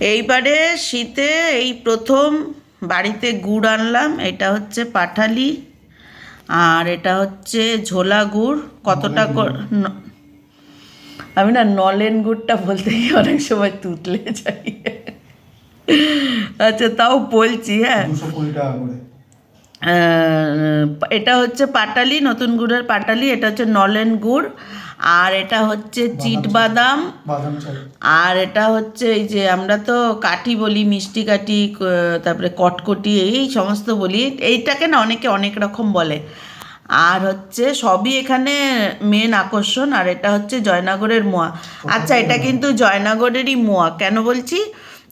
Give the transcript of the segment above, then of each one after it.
এইবারে শীতে এই প্রথম বাড়িতে গুড় আনলাম এটা হচ্ছে পাঠালি আর এটা হচ্ছে ঝোলা গুড়। কতটা আমি না নলেন গুড়টা বলতে গিয়ে অনেক সময় তুতলে যাই। আচ্ছা তাও বলছি হ্যাঁ। এটা হচ্ছে পাটালি নতুন গুড়ের পাটালি এটা হচ্ছে নলেন গুড় আর এটা হচ্ছে চিট বাদাম। আর এটা হচ্ছে এই যে আমরা তো কাঠি বলি মিষ্টি কাঠি তারপরে কটকটি এই সমস্ত বলি। এইটাকে না অনেকে অনেক রকম বলে। আর হচ্ছে সবই এখানে মেন আকর্ষণ আর এটা হচ্ছে জয়নগরের মোয়া। আচ্ছা এটা কিন্তু জয়নগরেরই মোয়া। কেন বলছি?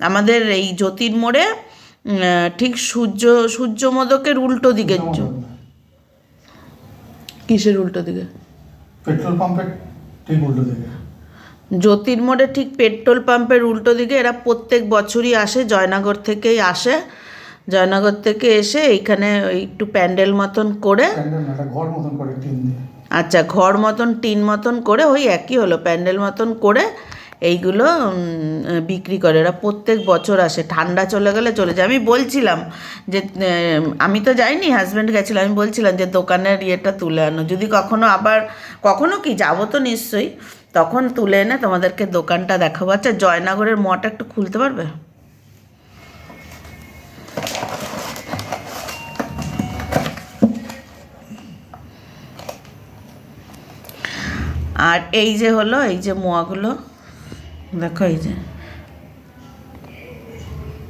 আমাদের এই জ্যোতির মোড়ে ঠিক সূর্য সূর্য মোদকের উল্টো দিকে কিসের উল্টো দিকে? পেট্রোল পাম্পের ঠিক উল্টো দিকে। জ্যোতির্মোড়ে ঠিক পেট্রোল পাম্পের উল্টো দিকে। এরা প্রত্যেক বছরই আসে জয়নগর থেকেই আসে। জয়নগর থেকে এসে এইখানে একটু প্যান্ডেল মতন করে ঘর মতন করে আচ্ছা ঘর মতন টিন মতন করে ওই একই হলো। প্যান্ডেল মতন করে এইগুলো বিক্রি করে। এরা প্রত্যেক বছর আসে। ঠান্ডা চলে গেলে চলে যায়। আমি বলছিলাম যে আমি তো যাইনি হাজব্যান্ড গেছিল। আমি বলছিলাম যে, দোকানের ইয়েটা তুলে আনো। যদি কখনো আবার, কখনো কি, যাব তো নিশ্চয়ই। তখন তুলে এনে তোমাদেরকে দোকানটা দেখাবো। আচ্ছা জয়নগরের মটা একটু খুলতে পারবে? আর এই যে হলো, এই যে মোয়াগুলো। দেখো এই যে।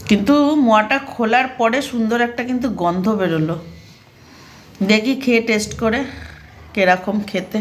কিন্তু মোয়াটা খোলার পরে সুন্দর একটা কিন্তু গন্ধ বেরোলো। দেখি খেয়ে টেস্ট করে, কীরকম খেতে।